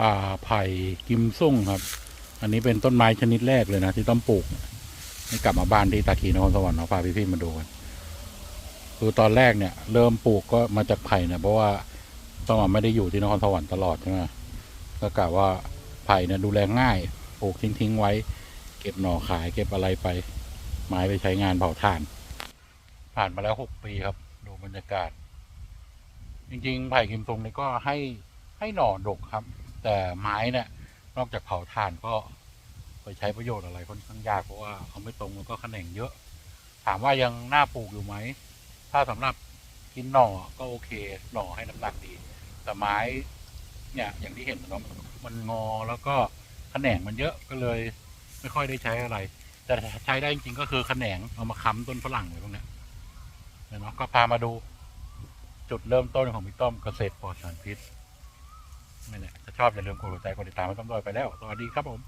ป่าไผ่กิมซุ่งครับ อันนี้เป็นต้นไม้ชนิดแรกเลยนะที่ต้องปลูกนี่กลับมาบ้านที่ตาคีนครสวรรค์เนาะพาพี่ๆมาดูกันคือตอนแรกเนี่ย เริ่มปลูกก็มาจากไผ่เนี่ยเพราะว่าต้องมาไม่ได้อยู่ที่นครสวรรค์ตลอดใช่ไหมก็กะว่าไผ่เนี่ยดูแลง่ายปลูกทิ้งๆไว้ เก็บหน่อขาย เก็บอะไรไป ไม้ไปใช้งานเผาถ่าน ผ่านมาแล้วหกปีครับ ดูบรรยากาศ จริงๆ ไผ่กิมซุงนี่ก็ให้ให้หน่อดกครับ แต่ไม้เนี่ยนอกจากเผาถ่านก็ไปใช้ประโยชน์อะไรค่อนข้างยากเพราะว่าเขาไม่ตรงแล้วก็แขนงเยอะ ถามว่ายังน่าปลูกอยู่ไหม ถ้าสำหรับกินหน่อก็โอเคหน่อให้น้ำหนักดี แต่ไม้เนี่ยอย่างที่เห็นเนาะมันงอแล้วก็แขนงมันเยอะก็เลย ไม่ค่อยได้ใช้อะไร แต่ใช้ได้จริงๆก็คือแขนงเอามาค้ำต้นฝรั่งอะไรพวกเนี้ยเห็นไหมก็พามาดูจุดเริ่มต้นของพี่ต้อมเกษตรปลอดสารพิษ ถ้าชอบอย่าลืมกดหัวใจกดติดตามให้ต้อมด้วยไปแล้ว สวัสดีครับผม